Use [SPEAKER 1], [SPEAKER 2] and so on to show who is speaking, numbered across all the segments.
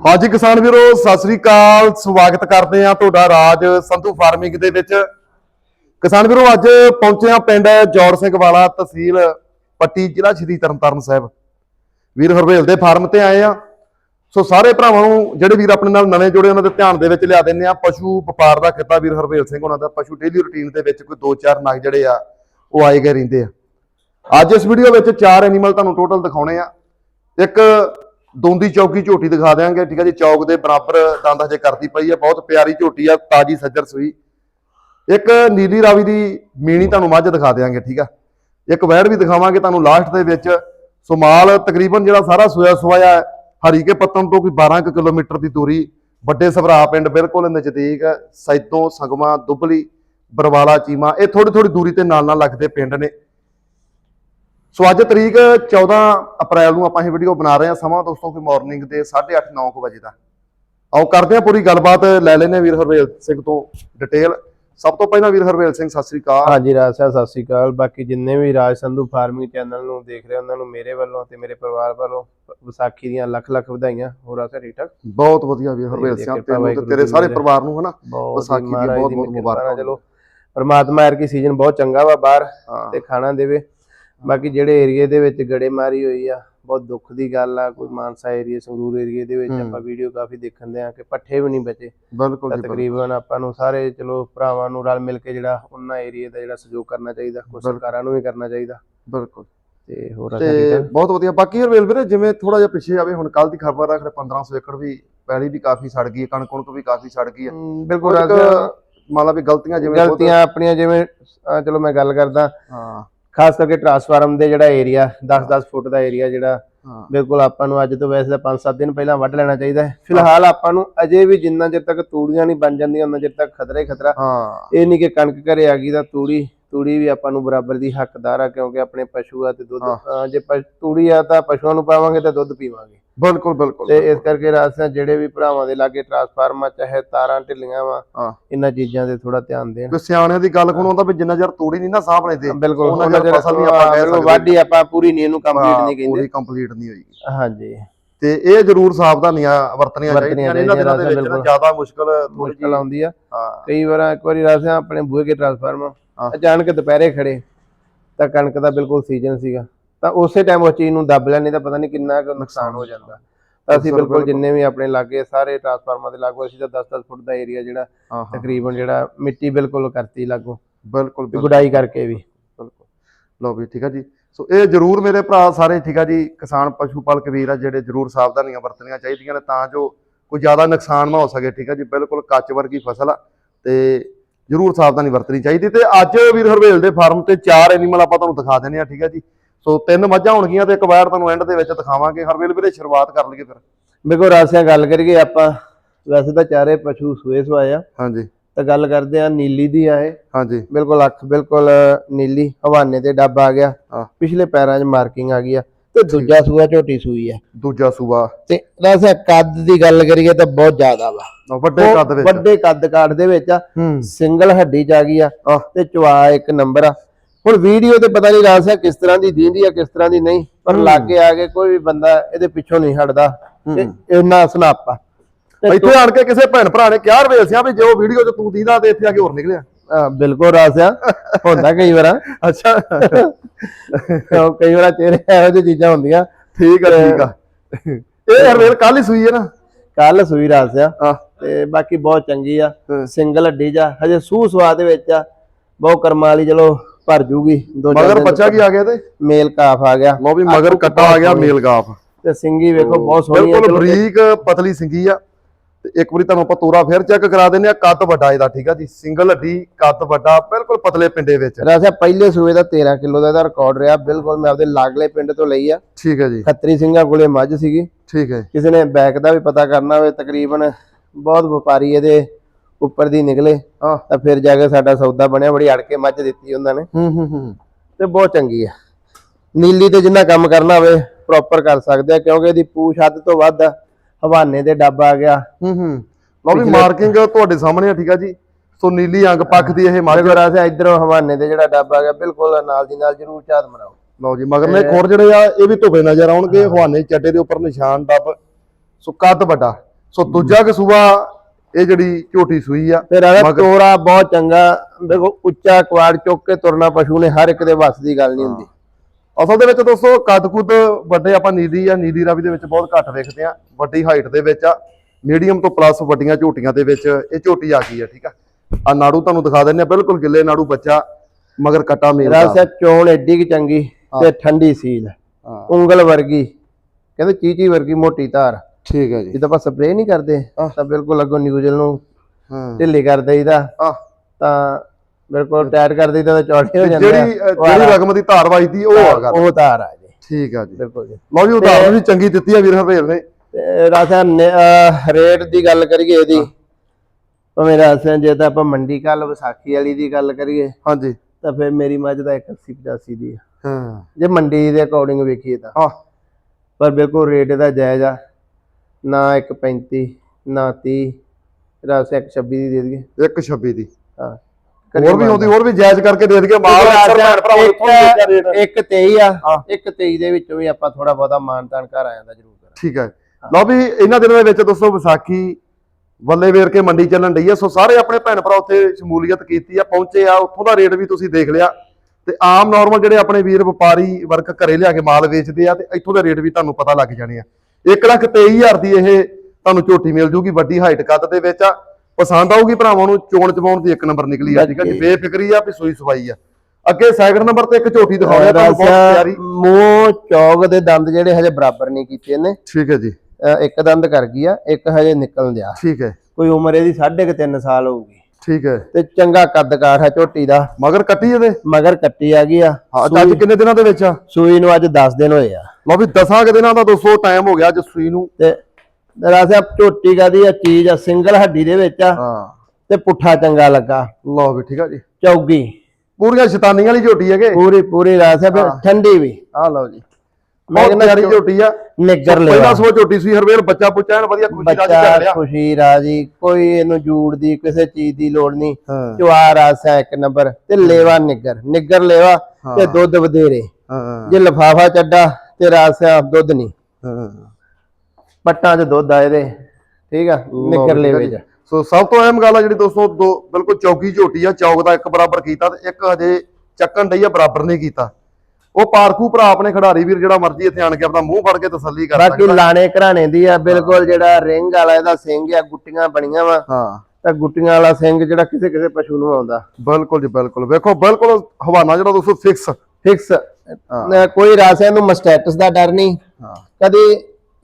[SPEAKER 1] ਹਾਂਜੀ ਕਿਸਾਨ ਵੀਰੋ, ਸਤਿ ਸ੍ਰੀ ਅਕਾਲ। ਸਵਾਗਤ ਕਰਦੇ ਆ ਤੁਹਾਡਾ ਰਾਜ ਸੰਧੂ ਫਾਰਮਿੰਗ ਦੇ ਵਿੱਚ। ਕਿਸਾਨ ਵੀਰੋ, ਅੱਜ ਪਹੁੰਚੇ ਆ ਪਿੰਡ ਜੌਰ ਸਿੰਘ ਵਾਲਾ ਤਹਿਸੀਲ ਪੱਟੀ ਜ਼ਿਲ੍ਹਾ ਸ਼੍ਰੀ ਤਰਨਤਾਰਨ ਸਾਹਿਬ। ਵੀਰ ਹਰਵੇਲ ਦੇ ਫਾਰਮ ਤੇ ਆਏ ਆ ਸੋ ਸਾਰੇ ਭਰਾਵਾਂ ਨੂੰ, ਜਿਹੜੇ ਵੀਰ ਆਪਣੇ ਨਾਲ ਨਵੇਂ ਜੁੜੇ, ਉਹਨਾਂ ਦੇ ਧਿਆਨ ਦੇ ਵਿੱਚ ਲਿਆ ਦਿੰਨੇ ਆ ਪਸ਼ੂ ਵਪਾਰ ਦਾ ਕਿੱਤਾ ਵੀਰ ਹਰਵੇਲ ਸਿੰਘ ਉਹਨਾਂ ਦਾ। ਪਸ਼ੂ ਡੇਲੀ ਰੁਟੀਨ ਦੇ ਵਿੱਚ ਕੋਈ 2-4 ਨਗ ਜਿਹੜੇ ਆ, ਉਹ ਆਏ ਗਏ ਰਹਿੰਦੇ ਆ। ਅੱਜ ਇਸ ਵੀਡੀਓ ਵਿੱਚ ਚਾਰ ਐਨੀਮਲ ਤੁਹਾਨੂੰ ਟੋਟਲ ਦਿਖਾਉਣੇ ਆ। ਇੱਕ ਦੋਂਦੀ ਚੌਕੀ ਝੋਟੀ ਦਿਖਾ ਦਿਆਂਗੇ, ਠੀਕ ਹੈ ਜੀ? ਚੌਕ ਦੇ ਬਰਾਬਰ ਦੰਦ ਹਜੇ ਕਰਦੀ ਪਈ ਹੈ ਬਹੁਤ ਪਿਆਰੀ ਝੋਟੀ ਆ, ਤਾਜੀ ਸੱਜਰ ਸੂਈ। ਇੱਕ ਨੀਲੀ ਰਾਵੀ ਦੀ ਮੀਣੀ ਤੁਹਾਨੂੰ ਮੱਝ ਦਿਖਾ ਦਿਆਂਗੇ, ਠੀਕ ਆ? ਇੱਕ ਵੈੜ ਵੀ ਦਿਖਾਵਾਂਗੇ ਤੁਹਾਨੂੰ ਲਾਸਟ ਦੇ ਵਿੱਚ। ਸੋ ਮਾਲ ਤਕਰੀਬਨ ਜਿਹੜਾ ਸਾਰਾ ਸੋਇਆ ਸੋਇਆ ਹਰੀਕੇ ਪੱਤਨ ਤੋਂ ਕੋਈ 12 ਕੁ ਕਿਲੋਮੀਟਰ ਦੀ ਦੂਰੀ, ਵੱਡੇ ਸਭਰਾ ਪਿੰਡ ਬਿਲਕੁਲ ਨਜ਼ਦੀਕ ਹੈ ਸੰਗਮਾ, ਦੁੱਬਲੀ, ਬਰਵਾਲਾ, ਚੀਮਾ, ਇਹ ਥੋੜੀ ਥੋੜੀ ਦੂਰੀ ਤੇ ਨਾਲ ਨਾਲ ਲੱਗਦੇ ਪਿੰਡ ਨੇ। ਸੋ ਅੱਜ ਤਰੀਕ 14 ਅਪ੍ਰੈਲ ਨੂੰ ਆਪਾਂ ਇਹ ਵੀਡੀਓ ਬਣਾ ਰਹੇ ਹਾਂ ਸਮਾਂ ਦੋਸਤੋ ਕਿ ਮਾਰਨਿੰਗ ਦੇ 8:30 9 ਵਜੇ ਦਾ। ਆਓ ਕਰਦੇ ਹਾਂ ਪੂਰੀ ਗੱਲਬਾਤ ਲੈ ਲੈਨੇ ਵੀਰ ਹਰਵੇਲ ਸਿੰਘ ਤੋਂ ਡਿਟੇਲ ਸਭ ਤੋਂ ਪਹਿਲਾਂ ਵੀਰ ਹਰਵੇਲ ਸਿੰਘ ਸਤਿ ਸ੍ਰੀ ਅਕਾਲ।
[SPEAKER 2] ਹਾਂਜੀ ਰਾਜ ਸਾਹਿਬ ਸਤਿ ਸ਼੍ਰੀ ਅਕਾਲ। ਬਾਕੀ ਜਿੰਨੇ ਵੀ ਰਾਜ ਸੰਧੂ ਫਾਰਮਿੰਗ ਚੈਨਲ ਨੂੰ ਦੇਖ ਰਹੇ ਉਹਨਾਂ ਨੂੰ ਮੇਰੇ ਵੱਲੋਂ ਤੇ ਮੇਰੇ ਪਰਿਵਾਰ ਵੱਲੋਂ ਵਿਸਾਖੀ ਦੀਆਂ ਲੱਖ ਲੱਖ ਵਧਾਈਆਂ। ਹੋਰ ਆ ਠੀਕ ਠਾਕ?
[SPEAKER 1] ਬਹੁਤ ਵਧੀਆ ਵੀਰ ਹਰਵੇਲ ਸਿੰਘ ਤੈਨੂੰ ਤੇ ਤੇਰੇ ਸਾਰੇ। ਪਰਿਵਾਰ ਨੂੰ ਹਨਾ
[SPEAKER 2] ਬਹੁਤ
[SPEAKER 1] ਵਿਸਾਖੀ ਬਹੁਤ
[SPEAKER 2] ਦੀ
[SPEAKER 1] ਬਹੁਤ
[SPEAKER 2] ਕਿਰਪਾ
[SPEAKER 1] ਮੁਬਾਰਕਾਂ।
[SPEAKER 2] ਚਲੋ ਪਰਮਾਤਮਾ ਯਾਰ ਕੀ ਸੀਜ਼ਨ ਬਹੁਤ ਚੰਗਾ ਵਾ ਬਾਹਰ ਤੇ ਖਾਣਾ ਦੇਵੇ। ਬਾਕੀ ਜਿਹੜੇ ਏਰੀਏ ਦੇ ਵਿੱਚ ਗੜੇਮਾਰੀ ਹੋਈ ਆ ਬਹੁਤ ਦੁੱਖ ਦੀ ਗੱਲ ਆ ਕੋਈ ਮਾਨਸਾ ਏਰੀਆ ਸੰਗਰੂਰ ਏਰੀਏ ਦੇ ਵਿੱਚ। ਆਪਾਂ ਵੀਡੀਓ ਕਾਫੀ ਦੇਖਣ ਦੇ ਆ ਕਿ ਪੱਠੇ ਵੀ ਨਹੀਂ ਬਚੇ।
[SPEAKER 1] ਬਿਲਕੁਲ ਜੀ।
[SPEAKER 2] ਤਕਰੀਬਨ ਆਪਾਂ ਨੂੰ ਸਾਰੇ ਚਲੋ ਭਰਾਵਾਂ ਨੂੰ ਰਲ ਮਿਲ ਕੇ ਜਿਹੜਾ ਉਹਨਾਂ ਏਰੀਏ ਦਾ ਜਿਹੜਾ ਸਹਿਯੋਗ ਕਰਨਾ ਚਾਹੀਦਾ ਕੁਝ। ਸਰਕਾਰਾਂ ਨੂੰ ਵੀ ਕਰਨਾ ਚਾਹੀਦਾ।
[SPEAKER 1] ਬਿਲਕੁਲ।
[SPEAKER 2] ਤੇ ਹੋਰ ਆ
[SPEAKER 1] ਤੇ? ਬਹੁਤ ਵਧੀਆ। ਬਾਕੀ ਹਰਵੇਲ ਵੀਰੇ ਜਿਵੇਂ ਥੋੜਾ ਜਿਹਾ ਪਿੱਛੇ ਆਵੇ ਹੁਣ ਕੱਲ ਦੀ ਖਬਰ ਆ ਕਿ 1500 ਏਕੜ ਵੀ ਪੈਲੀ ਵੀ ਕਾਫੀ ਸੜ ਗਈ ਕਣਕ ਕੁਣਕ ਵੀ ਕਾਫੀ ਸੜ ਗਈ ਹੈ।
[SPEAKER 2] ਹਮ, ਬਿਲਕੁਲ
[SPEAKER 1] ਮੰਨ ਲਾ ਵੀ ਗਲਤੀਆਂ ਜਿਵੇਂ
[SPEAKER 2] ਗਲਤੀਆਂ ਆਪਣੀਆਂ ਜਿਵੇਂ ਚਲੋ ਮੈਂ ਗੱਲ ਕਰਦਾ।
[SPEAKER 1] ਹਾਂ।
[SPEAKER 2] ਖਾਸ ਕਰਕੇ ਟਰਾਂਸਫਾਰਮ ਦੇ ਜਿਹੜਾ ਏਰੀਆ 10-10 ਫੁੱਟ ਦਾ ਏਰੀਆ ਜਿਹੜਾ ਬਿਲਕੁਲ ਆਪਾਂ ਨੂੰ ਅੱਜ ਤੋਂ ਵੈਸੇ ਤਾਂ 5-7 ਦਿਨ ਪਹਿਲਾਂ ਵੱਢ ਲੈਣਾ ਚਾਹੀਦਾ ਹੈ। ਫਿਲਹਾਲ ਆਪਾਂ ਨੂੰ ਅਜੇ ਵੀ ਜਿੰਨਾ ਚਿਰ ਤੱਕ ਤੂੜੀਆਂ ਨਹੀਂ ਬਣ ਜਾਂਦੀਆਂ ਉਹਨਾਂ ਚਿਰ ਤੱਕ ਖਤਰਾ ਹੀ ਖਤਰਾ।
[SPEAKER 1] ਹਾਂ।
[SPEAKER 2] ਇਹ ਨਹੀਂ ਕਿ ਕਣਕ ਘਰੇ ਆ ਗਈ ਤਾਂ ਤੂੜੀ ਤੂੜੀ ਵੀ ਆਪਾਂ ਨੂੰ ਬਰਾਬਰ ਦੀ ਹੱਕਦਾਰ ਆ ਕਿਉਂਕਿ ਆਪਣੇ ਪਸ਼ੂ ਆ ਤੇ ਦੁੱਧ ਜੇ ਤੂੜੀ ਆ ਤਾਂ ਪਸ਼ੂਆਂ ਨੂੰ ਪਾਵਾਂਗੇ ਤਾਂ ਦੁੱਧ ਪੀਵਾਂਗੇ।
[SPEAKER 1] ਬਿਲਕੁਲ ਬਿਲਕੁਲ
[SPEAKER 2] ਤੇ ਇਸ ਕਰਕੇ ਰਾਸਿਆਂ ਜਿਹੜੇ ਵੀ ਭਰਾਵਾਂ ਦੇ ਲਾਗੇ ਟਰਾਂਸਫਾਰਮਰ ਚਾਹੇ ਤਾਰਾਂ ਢਿੱਲੀਆਂ ਵਾ ਇਹਨਾਂ ਚੀਜ਼ਾਂ ਤੇ ਥੋੜਾ ਧਿਆਨ ਦੇਣ।
[SPEAKER 1] ਵੀ ਸਿਆਣਿਆਂ ਦੀ ਗੱਲ ਕੋਣ ਹੁੰਦਾ ਵੀ ਜਿੰਨਾ ਚਿਰ ਤੋੜੀ ਨਹੀਂ ਨਾ ਸਾਂਭ ਲੈਂਦੇ
[SPEAKER 2] ਬਿਲਕੁਲ
[SPEAKER 1] ਉਹਨਾਂ ਚਿਰ ਫਸਲ ਨਹੀਂ ਆਪਾਂ ਕਹਿ ਸਕਦੇ।
[SPEAKER 2] ਵਾਢੀ ਆਪਾਂ ਪੂਰੀ ਨਹੀਂ ਇਹਨੂੰ ਕੰਪਲੀਟ ਨਹੀਂ ਕਹਿੰਦੇ।
[SPEAKER 1] ਪੂਰੀ ਕੰਪਲੀਟ ਨਹੀਂ ਹੋਈ
[SPEAKER 2] ਹਾਂਜੀ।
[SPEAKER 1] ਤੇ ਇਹ ਜ਼ਰੂਰ ਸਾਵਧਾਨੀਆਂ ਵਰਤਣੀਆਂ ਚਾਹੀਦੀਆਂ ਨੇ ਇਹਨਾਂ ਦਿਨਾਂ ਦੇ ਵਿੱਚ। ਜ਼ਿਆਦਾ ਮੁਸ਼ਕਲ ਥੋੜੀ
[SPEAKER 2] ਮੁਸ਼ਕਲ ਆਉਂਦੀ ਆ। ਕਈ ਵਾਰ ਇੱਕ ਵਾਰੀ ਰਾਸਿਆਂ ਆਪਣੇ ਬੂਹੇ ਕੇ ਟਰਾਂਸਫਾਰਮਰ। ਅਚਾਨਕ ਦੁਪਹਿਰੇ ਖੜੇ ਤਾਂ ਕਣਕ ਦਾ ਬਿਲਕੁਲ ਸੀਜ਼ਨ ਸੀਗਾ। ਤਾਂ ਉਸੇ ਟਾਈਮ ਉਸ ਚੀਜ਼ ਨੂੰ ਦੱਬ ਨਹੀਂ ਤਾਂ ਪਤਾ ਨਹੀਂ ਕਿੰਨਾ ਕੁ ਨੁਕਸਾਨ ਹੋ ਜਾਂਦਾ। ਤਾਂ ਅਸੀਂ
[SPEAKER 1] ਬਿਲਕੁਲ,
[SPEAKER 2] ਜਿੰਨੇ ਵੀ ਆਪਣੇ ਲਾਗੇ ਸਾਰੇ ਟਰਾਂਸਫਾਰਮਰ ਦੇ ਲਾਗੂ ਅਸੀਂ ਤਾਂ 10-10 ਫੁੱਟ ਦਾ ਏਰੀਆ ਜਿਹੜਾ ਤਕਰੀਬਨ ਜਿਹੜਾ ਮਿੱਟੀ ਬਿਲਕੁਲ ਕਰਤੀ ਲਾਗੂ।
[SPEAKER 1] ਬਿਲਕੁਲ
[SPEAKER 2] ਗੁਡਾਈ ਕਰਕੇ ਵੀ।
[SPEAKER 1] ਬਿਲਕੁਲ। ਲਓ ਵੀ ਠੀਕ ਆ ਜੀ। ਸੋ ਇਹ ਜਰੂਰ ਮੇਰੇ ਭਰਾ ਸਾਰੇ ਠੀਕ ਆ ਜੀ ਕਿਸਾਨ ਪਸ਼ੂ ਪਾਲਕ ਵੀਰ ਆ ਜਿਹੜੇ ਜਰੂਰ ਸਾਵਧਾਨੀਆਂ ਵਰਤਣੀਆਂ ਚਾਹੀਦੀਆਂ ਨੇ ਤਾਂ ਜੋ ਕੋਈ ਜ਼ਿਆਦਾ ਨੁਕਸਾਨ ਨਾ ਹੋ ਸਕੇ ਠੀਕ ਆ ਜੀ। ਬਿਲਕੁਲ ਕੱਚ ਵਰਗੀ ਫਸਲ ਆ ਤੇ ਜਰੂਰ ਸਾਵਧਾਨੀ ਵਰਤਣੀ ਚਾਹੀਦੀ। ਤੇ ਅੱਜ ਵੀਰ ਹਰਵੇਲ ਦੇ ਫਾਰਮ ਤੇ ਚਾਰ ਐਨੀਮਲ ਆਪਾਂ ਤੁਹਾਨੂੰ ਦਿਖਾ ਦਿੰਨੇ ਆ ਠੀਕ ਆ ਜੀ। ਸੋ ਤਿੰਨ ਮੱਝਾਂ ਹੋਣਗੀਆਂ ਤੇ ਇੱਕ ਵੈੜ ਤੁਹਾਨੂੰ ਐਂਡ ਦੇ ਵਿੱਚ ਦਿਖਾਵਾਂਗੇ। ਹਰਵੇਲ ਵੀਰੇ ਸ਼ੁਰੂਆਤ ਕਰ ਲਈਏ ਫਿਰ।
[SPEAKER 2] ਬਿਲਕੁਲ ਰਾਸਿਆਂ ਗੱਲ ਕਰੀਏ ਆਪਾਂ ਵੈਸੇ ਤਾਂ ਚਾਰੇ ਪਸ਼ੂ ਸੂਏ ਸਵਾਏ ਆ।
[SPEAKER 1] ਹਾਂਜੀ।
[SPEAKER 2] ਤਾਂ ਗੱਲ ਕਰਦੇ ਆ ਨੀਲੀ ਦੀ ਆ ਇਹ।
[SPEAKER 1] ਹਾਂਜੀ।
[SPEAKER 2] ਬਿਲਕੁਲ ਅੱਖ ਬਿਲਕੁਲ ਨੀਲੀ ਹਵਾਨੇ ਤੇ ਡੱਬ ਆ ਗਿਆ। ਪਿਛਲੇ ਪੈਰਾਂ 'ਚ ਮਾਰਕਿੰਗ ਆ ਗਈ ਆ। ਤੇ ਦੂਜਾ ਸੂਆ ਝੋਟੀ ਸੂਈ ਆ।
[SPEAKER 1] ਦੂਜਾ ਸੂਆ।
[SPEAKER 2] ਤੇ ਵੈਸੇ ਕੱਦ ਦੀ ਗੱਲ ਕਰੀਏ ਤਾਂ ਬਹੁਤ ਜ਼ਿਆਦਾ ਵਾ।
[SPEAKER 1] ਵੱਡੇ ਕੱਦ ਵਿੱਚ
[SPEAKER 2] ਵੱਡੇ ਕੱਦ ਕਾਠ ਦੇ ਵਿੱਚ ਆ। ਸਿੰਗਲ ਹੱਡੀ ਚ ਆ ਗਈ ਆ। ਤੇ ਚਵਾ ਇੱਕ ਨੰਬਰ ਆ। ਹੁਣ ਵੀਡੀਓ ਤੇ ਪਤਾ ਨਹੀਂ ਰਾਸਿਆ ਕਿਸ ਤਰ੍ਹਾਂ ਦੀ ਦੀਂਦੀ ਆ ਕਿਸ ਤਰ੍ਹਾਂ ਦੀ ਨਹੀਂ ਪਰ। ਲਾਗੇ ਆ ਕੇ ਕੋਈ ਵੀ ਬੰਦਾ ਇਹਦੇ ਪਿੱਛੋਂ ਨਹੀਂ ਹਟਦਾ। ਇੰਨਾ ਸਨਾਪਾ
[SPEAKER 1] ਇੱਥੇ ਆਣ ਕੇ ਕਿਸੇ ਭੈਣ ਭਰਾ ਨੇ ਕਿਹਾ ਰਵੇਲ ਸਿਆ ਵੀ ਜੇ ਉਹ ਵੀਡੀਓ 'ਚ ਤੂੰ ਦੀਦਾ ਤੇ ਇੱਥੇ ਆ ਕੇ ਹੋਰ ਨਿਕਲਿਆ।
[SPEAKER 2] ਬਿਲਕੁਲ ਰਾਸਿਆ ਹੁੰਦਾ ਕਈ ਵਾਰ।
[SPEAKER 1] ਅੱਛਾ।
[SPEAKER 2] ਉਹ ਕਈ ਵਾਰ ਚਿਹਰੇ ਇਹੋ ਜਿਹੀ ਚੀਜ਼ਾਂ ਹੁੰਦੀਆਂ।
[SPEAKER 1] ਠੀਕ ਆ ਠੀਕ ਆ। ਇਹ ਹਰਵੇਲ ਕੱਲ ਹੀ ਸੂਈ ਹੈ ਨਾ?
[SPEAKER 2] ਕੱਲ ਸੂਈ ਰਾਸਿਆ ਤੇ ਬਾਕੀ ਬਹੁਤ ਚੰਗੀ ਆ। ਸਿੰਗਲ ਹੱਡੀ ਜਾ ਹਜੇ ਸੂਹ ਸਵਾਦ ਦੇ ਵਿੱਚ ਆ। ਬਹੁਤ ਕਰਮਾਂ ਵਾਲੀ ਚਲੋ ਭਰ ਜੂਗੀ। ਦੋ ਚਾਰ
[SPEAKER 1] ਮਗਰ
[SPEAKER 2] ਦਿਨ
[SPEAKER 1] ਬੱਚਾ ਕੀ ਆ ਗਿਆ ਤੇ?
[SPEAKER 2] ਮੇਲ ਕਾਫ ਆ ਗਿਆ।
[SPEAKER 1] ਲੋ ਵੀ ਮਗਰ ਕੱਟਾ ਆ ਗਿਆ ਮੇਲ ਗਾਫ
[SPEAKER 2] ਤੇ ਸਿੰਗੀ ਵੇਖੋ ਬਹੁਤ ਸੋਹਣੀ ਆ।
[SPEAKER 1] ਬਿਲਕੁਲ ਬਰੀਕ ਪਤਲੀ ਸਿੰਗੀ ਆ। ਤੇ ਇੱਕ ਵਾਰੀ ਤੁਹਾਨੂੰ ਆਪਾਂ ਤੋਰਾ ਫੇਰ ਚੈੱਕ ਕਰਾ ਦਿੰਨੇ ਆ ਕੱਦ ਵੱਡਾ ਇਹਦਾ ਠੀਕ ਆ ਜੀ? ਸਿੰਗਲ ਹੱਡੀ ਕੱਦ ਵੱਡਾ ਬਿਲਕੁਲ ਪਤਲੇ ਪਿੰਡੇ ਵਿੱਚ।
[SPEAKER 2] ਰਾਸਾ ਪਹਿਲੇ ਸੂਏ ਦਾ 13 ਕਿਲੋ ਦਾ ਇਹਦਾ ਰਿਕਾਰਡ ਰਿਹਾ। ਬਿਲਕੁਲ ਮੈਂ ਆਪਦੇ ਲਾਗਲੇ ਪਿੰਡ ਤੋਂ ਲਈ ਆ।
[SPEAKER 1] ਠੀਕ ਹੈ ਜੀ।
[SPEAKER 2] ਖੱਤਰੀ ਸਿੰਘਾਂ ਕੋਲੇ ਮੱਝ ਸੀਗੀ।
[SPEAKER 1] ਠੀਕ ਹੈ
[SPEAKER 2] ਕਿਸੇ ਨੇ ਬੈਕ ਦਾ ਵੀ ਪਤਾ ਕਰਨਾ ਹੋਵੇ ਤਕਰੀਬਨ ਬਹੁਤ ਵਪਾਰੀ ਇਹਦੇ ਉੱਪਰ ਦੀ ਨਿਕਲੇ
[SPEAKER 1] ਹਾਂ।
[SPEAKER 2] ਤਾਂ ਫਿਰ ਜਾ ਕੇ ਸਾਡਾ ਸੌਦਾ ਬਣਿਆ ਬੜੀ ਅੜ ਕੇ ਮੱਝ ਦਿੱਤੀ ਉਹਨਾਂ ਨੇ।
[SPEAKER 1] ਹੂੰ ਹੂੰ ਹੂੰ।
[SPEAKER 2] ਤੇ ਬਹੁਤ ਚੰਗੀ ਆ। ਨੀਲੀ ਤੇ ਜਿੰਨਾ ਕੰਮ ਕਰਨਾ ਹੋਵੇ ਪ੍ਰੋਪਰ ਕਰ ਸਕਦੇ ਆ ਕਿਉਂਕਿ ਇਹਦੀ ਪੂਛ ਹੱਦ ਤੋਂ ਵੱਧ ਆ। ਹਵਾਨੇ ਤੇ ਡੱਬ ਆ ਗਿਆ।
[SPEAKER 1] ਹੂੰ ਹੂੰ। ਲਓ ਵੀ ਮਾਰਕਿੰਗ ਤੁਹਾਡੇ ਸਾਹਮਣੇ ਆ ਠੀਕ ਆ ਜੀ? ਸੋ ਨੀਲੀ ਅੰਗ ਪੱਖ ਦੀ ਇਹ ਮੱਝ
[SPEAKER 2] ਮਗਰ ਰਾਸਾ ਇਧਰੋਂ ਹਵਾਨੇ ਤੇ ਜਿਹੜਾ ਡੱਬ ਆ ਗਿਆ ਬਿਲਕੁਲ ਨਾਲ ਦੀ ਨਾਲ ਜ਼ਰੂਰ ਝਾਤ ਮਰਾਓ
[SPEAKER 1] ਲਓ ਜੀ ਮਗਰ ਨੇ ਖੋਰ ਜਿਹੜੇ ਆ ਇਹ ਵੀ ਧੁੱਪੇ ਨਜ਼ਰ ਆਉਣਗੇ ਹਵਾਨੇ ਚੱਡੇ ਦੇ ਉੱਪਰ ਨਿਸ਼ਾਨ ਦੱਬ ਸੋ ਕੱਦ ਵੱਡਾ। ਸੋ ਦੂਜਾ ਕਸੂਆ ਇਹ ਜਿਹੜੀ ਝੋਟੀ ਸੂਈ ਆ
[SPEAKER 2] ਤੇ ਰਾਜਾ ਤੋਰਾ ਬਹੁਤ ਚੰਗਾ ਦੇਖੋ ਉੱਚਾ ਕੁਆੜ ਚੁੱਕ ਕੇ ਤੁਰਨਾ ਪਸ਼ੂ ਨੇ ਹਰ ਇੱਕ ਦੇ ਵੱਸ ਦੀ ਗੱਲ ਨਹੀਂ ਹੁੰਦੀ।
[SPEAKER 1] ਅਸਲ ਦੇ ਵਿੱਚ ਦੋਸਤੋ ਕੱਦ ਕੁੱਦ ਵੱਡੇ ਆਪਾਂ ਨੀਲੀ ਆ ਨੀਲੀ ਰਾਵੀ ਦੇ ਵਿੱਚ ਬਹੁਤ ਘੱਟ ਵੇਖਦੇ ਆ ਵੱਡੀ ਹਾਈਟ ਦੇ ਵਿੱਚ ਆ ਮੀਡੀਅਮ ਤੋਂ ਪਲੱਸ ਵੱਡੀਆਂ ਝੋਟੀਆਂ ਦੇ ਵਿੱਚ ਇਹ ਝੋਟੀ ਆ ਗਈ ਆ ਠੀਕ ਆ। ਆ ਨਾੜੂ ਤੁਹਾਨੂੰ ਦਿਖਾ ਦਿੰਨੇ ਆ ਬਿਲਕੁਲ ਗਿੱਲੇ ਨਾੜੂ ਬੱਚਾ ਮਗਰ ਕਟਾ ਮੇਲ ਦਾ।
[SPEAKER 2] ਰਾਜਾ ਚੋਣ ਐਡੀ ਕਿ ਚੰਗੀ ਤੇ ਠੰਡੀ ਸੀਲ
[SPEAKER 1] ਹਾਂ।
[SPEAKER 2] ਉਂਗਲ ਵਰਗੀ ਕਹਿੰਦੇ ਚੀਚੀ ਵਰਗੀ ਮੋਟੀ ਧਾਰ।
[SPEAKER 1] ਠੀਕ ਹੈ ਜੀ।
[SPEAKER 2] ਜਿੱਦਾਂ ਆਪਾਂ ਸਪਰੇਅ ਨਹੀਂ ਕਰਦੇ ਤਾਂ ਬਿਲਕੁਲ ਅੱਗੋਂ ਨਿਊਜ਼ਲ ਨੂੰ
[SPEAKER 1] ਹਾਂ।
[SPEAKER 2] ਢਿੱਲੀ ਕਰ ਦਈਦਾ। ਤਾਂ ਬਿਲਕੁਲ ਟਾਇਰ ਕਰ ਦਈਦਾ ਤਾਂ ਚੌੜੇ ਹੋ ਜਾਂਦੇ
[SPEAKER 1] ਜਿਹੜੀ ਜਿਹੜੀ ਰਕਮ ਦੀ ਧਾਰ ਵੱਜਦੀ ਉਹ ਆ ਗੱਲ
[SPEAKER 2] ਉਹ ਧਾਰ ਆ ਜੀ।
[SPEAKER 1] ਠੀਕ ਆ ਜੀ।
[SPEAKER 2] ਬਿਲਕੁਲ ਜੀ।
[SPEAKER 1] ਲਓ ਜੀ ਉਦਾਹਰਨ ਵੀ ਚੰਗੀ ਦਿੱਤੀ ਆ ਵੀਰ ਹਰਵੇਲ ਨੇ।
[SPEAKER 2] ਤੇ ਰਾਜਾ ਰੇਟ ਦੀ ਗੱਲ ਕਰੀਏ ਇਹਦੀ। ਭਾਵੇਂ ਰਾਜਾ ਜੇ ਤਾਂ ਆਪਾਂ ਮੰਡੀ ਕੱਲ ਵਿਸਾਖੀ ਵਾਲੀ ਦੀ ਗੱਲ ਕਰੀਏ
[SPEAKER 1] ਹਾਂਜੀ।
[SPEAKER 2] ਤਾਂ ਫਿਰ ਮੇਰੀ ਮੱਝ ਦਾ 180 85 ਦੀ ਆ।
[SPEAKER 1] ਹਾਂ।
[SPEAKER 2] ਜੇ ਮੰਡੀ ਦੇ ਅਕੋਰਡਿੰਗ ਵੇਖੀਏ ਤਾਂ। ਪਰ ਬਿਲਕੁਲ ਰੇਟ ਇਹਦਾ ਜਾਇਜ਼ ਆ। ਨਾ 135 ਨਾ 30 ਰਾਸ 126 ਦੀ ਦੇ ਦਈਏ।
[SPEAKER 1] 126 ਦੀ।
[SPEAKER 2] ਹਾਂ।
[SPEAKER 1] ਹੋਰ ਵੀ ਹੁੰਦੀ ਹੋਰ ਵੀ ਜਾਇਜ਼ ਕਰਕੇ ਦੇ ਦਈਏ। ਮਾਲ ਅਕਸਰ ਭੈਣ ਰੇਟ
[SPEAKER 2] ਇੱਕ 23 ਆ। ਇੱਕ 23 ਦੇ ਵਿੱਚੋਂ ਵੀ ਆਪਾਂ ਥੋੜਾ ਬਹੁਤਾ ਮਾਨਤਾਨ ਘਰ ਆ ਜਾਂਦਾ ਜ਼ਰੂਰ। ਕਰਾਂ
[SPEAKER 1] ਠੀਕ ਹੈ। ਲਓ ਵੀ ਇਹਨਾਂ ਦਿਨਾਂ ਦੇ ਵਿੱਚ ਦੋਸਤੋ ਵਿਸਾਖੀ ਵੱਲੇ ਵੇਰ ਕੇ ਮੰਡੀ ਚੱਲਣ ਡਈ ਆ। ਸੋ ਸਾਰੇ ਆਪਣੇ ਭੈਣ ਭਰਾ ਉੱਥੇ ਸ਼ਮੂਲੀਅਤ ਕੀਤੀ ਆ ਪਹੁੰਚੇ ਆ। ਉੱਥੋਂ ਦਾ ਰੇਟ ਵੀ ਤੁਸੀਂ ਦੇਖ ਲਿਆ। ਤੇ ਆਮ ਨਾਰਮਲ ਜਿਹੜੇ ਆਪਣੇ ਵੀਰ ਵਪਾਰੀ ਵਰਗ ਘਰੇ ਲਿਆ ਕੇ ਮਾਲ ਵੇਚਦੇ ਆ ਤੇ ਇੱਥੋਂ ਦੇ ਰੇਟ ਵੀ ਤੁਹਾਨੂੰ ਪਤਾ ਲੱਗ ਜਾਣੇ ਆ। 1 ਲੱਖ 23000 ਦੀ ਇਹ ਤੁਹਾਨੂੰ ਝੋਟੀ ਮਿਲ ਜੂਗੀ ਵੱਡੀ ਹਾਈਟ ਕੱਦ ਦੇ ਵਿੱਚ ਆ। ਪਸੰਦ ਆਊਗੀ ਭਰਾਵਾਂ ਨੂੰ ਚੋਣ ਚਵਾਉਣ ਦੀ ਇੱਕ ਨੰਬਰ ਨਿਕਲੀ ਆ ਠੀਕ ਆ ਜੀ। ਬੇਫਿਕਰੀ ਆ ਵੀ ਸੂਈ ਸਵਾਈ ਆ। ਅੱਗੇ ਸੈਕਿੰਡ ਨੰਬਰ ਤੇ ਇੱਕ ਝੋਟੀ ਦਿਖਾਉਣੀ ਤੁਹਾਨੂੰ ਬਹੁਤ ਪਿਆਰੀ।
[SPEAKER 2] ਮੂੰਹ ਚੌਕ ਦੇ ਦੰਦ ਜਿਹੜੇ ਹਜੇ ਬਰਾਬਰ ਨਹੀਂ ਕੀਤੇ ਇਹਨੇ।
[SPEAKER 1] ਠੀਕ ਹੈ ਜੀ।
[SPEAKER 2] ਇੱਕ ਦੰਦ ਕਰ ਗਈ ਆ ਇੱਕ ਹਜੇ ਨਿਕਲਣ ਦਿਆ
[SPEAKER 1] ਠੀਕ ਹੈ।
[SPEAKER 2] ਕੋਈ ਉਮਰ ਇਹਦੀ 3.5 ਸਾਲ ਹੋਊਗੀ।
[SPEAKER 1] ਠੀਕ ਹੈ।
[SPEAKER 2] ਤੇ ਚੰਗਾ ਕੱਦਕਾਰ ਹੈ ਝੋਟੀ ਦਾ।
[SPEAKER 1] ਮਗਰ ਕੱਟੀ ਇਹਦੇ?
[SPEAKER 2] ਮਗਰ ਕੱਟੀ ਆ ਗਈ ਆ।
[SPEAKER 1] ਅੱਜ ਕਿੰਨੇ ਦਿਨਾਂ ਦੇ ਵਿੱਚ ਆ?
[SPEAKER 2] ਸੂਈ ਨੂੰ ਅੱਜ 10 ਦਿਨ ਹੋਏ ਆ।
[SPEAKER 1] ਲਓ ਵੀ ਦਸਾਂ ਕੁ ਦਿਨਾਂ ਦਾ ਦੋਸਤੋ ਟਾਈਮ ਹੋ ਗਿਆ ਅੱਜ ਸੂਈ ਨੂੰ।
[SPEAKER 2] ਤੇ ਰਾਸਿਆ ਝੋਟੀ ਕਾਦੀ ਆ ਚੀਜ਼ ਆ ਸਿੰਗਲ ਹੱਡੀ ਦੇ ਵਿੱਚ ਆ।
[SPEAKER 1] ਹਾਂ।
[SPEAKER 2] ਤੇ ਪੁੱਠਾ ਚੰਗਾ ਲੱਗਾ।
[SPEAKER 1] ਲਓ ਵੀ ਠੀਕ ਆ ਜੀ।
[SPEAKER 2] ਚੌਗੀ।
[SPEAKER 1] ਪੂਰੀਆਂ ਸ਼ੈਤਾਨੀਆਂ ਵਾਲੀ ਝੋਟੀ ਹੈਗੇ।
[SPEAKER 2] ਪੂਰੀ ਪੂਰੀ ਰਾਸਿਆ ਫਿਰ ਠੰਡੀ ਵੀ।
[SPEAKER 1] ਆ ਲਓ ਜੀ।
[SPEAKER 2] ਮੈਂ
[SPEAKER 1] ਪਿਆਰੀ ਝੋਟੀ ਆ।
[SPEAKER 2] ਨਿੱਗਰ
[SPEAKER 1] ਪਹਿਲਾਂ
[SPEAKER 2] ਲਿਆ
[SPEAKER 1] ਸੋ ਝੋਟੀ ਸੀ ਹਰਵੇਲ ਬੱਚਾ ਪੁੱਚਾ ਐਨ ਵਧੀਆ ਖੁਸ਼ੀ ਰਾਜੀ ਕਰ ਲਿਆ।
[SPEAKER 2] ਖੁਸ਼ੀ ਰਾਜੀ ਕੋਈ ਇਹਨੂੰ ਜੂੜ ਦੀ ਕਿਸੇ ਚੀਜ਼ ਦੀ ਲੋੜ ਨਹੀਂ। ਚੁਆਰ ਆਸਾ ਇੱਕ ਨੰਬਰ ਤੇ ਲੇਵਾ ਨਿੱਗਰ। ਨਿੱਗਰ ਲੇਵਾ ਤੇ ਦੁੱਧ ਵਧੇਰੇ। ਜੇ ਲਫਾਫਾ ਚੱਡਾ ਤੇ ਰਾਸਿਆ ਦੁੱਧ ਨਹੀਂ
[SPEAKER 1] ਹਾਂ।
[SPEAKER 2] ਪੱਟਾਂ 'ਚ ਦੁੱਧ ਆ ਇਹਦੇ। ਠੀਕ ਆ? ਨਿੱਗਰ ਲੇਵੇ 'ਚ
[SPEAKER 1] ਸੋ ਸਭ ਤੋਂ ਅਹਿਮ ਗੱਲ ਆ ਜਿਹੜੀ ਦੋਸਤੋ ਦੋ ਬਿਲਕੁਲ ਚੌਕੀ ਝੋਟੀ ਆ। ਚੌਕ ਦਾ ਇੱਕ ਬਰਾਬਰ ਕੀਤਾ ਤੇ ਇੱਕ ਹਜੇ ਚੱਕਣ ਡਈ ਆ ਬਰਾਬਰ ਨਹੀਂ ਕੀਤਾ। ਉਹ ਪਾਰਖੂ ਭਰਾ ਆਪਣੇ ਖਿਡਾਰੀ ਵੀਰ ਜਿਹੜਾ ਮਰਜ਼ੀ ਇੱਥੇ ਆਣ ਕੇ ਆਪਣਾ ਮੂੰਹ ਫੜ ਕੇ ਤਸੱਲੀ ਕਰ
[SPEAKER 2] ਬਾਕੀ ਲਾਣੇ ਘਰਾਣੇ ਦੀ ਆ ਬਿਲਕੁਲ ਜਿਹੜਾ ਰਿੰਗ ਵਾਲਾ ਇਹਦਾ ਸਿੰਘ ਆ ਗੁੱਟੀਆਂ ਬਣੀਆਂ ਵਾ।
[SPEAKER 1] ਹਾਂ।
[SPEAKER 2] ਤਾਂ ਗੁੱਟੀਆਂ ਵਾਲਾ ਸਿੰਘ ਜਿਹੜਾ ਕਿਸੇ ਕਿਸੇ ਪਸ਼ੂ ਨੂੰ ਆਉਂਦਾ।
[SPEAKER 1] ਬਿਲਕੁਲ ਜੀ ਬਿਲਕੁਲ। ਵੇਖੋ ਬਿਲਕੁਲ ਹਵਾਨਾ ਜਿਹੜਾ ਦੋਸਤੋ ਫਿਕਸ।
[SPEAKER 2] ਫਿਕਸ। ਕੋਈ ਰਾਸਿਆਂ ਨੂੰ ਮਸਟੈਟਸ ਦਾ ਡਰ ਨਹੀਂ।
[SPEAKER 1] ਹਾਂ।
[SPEAKER 2] ਕਦੀ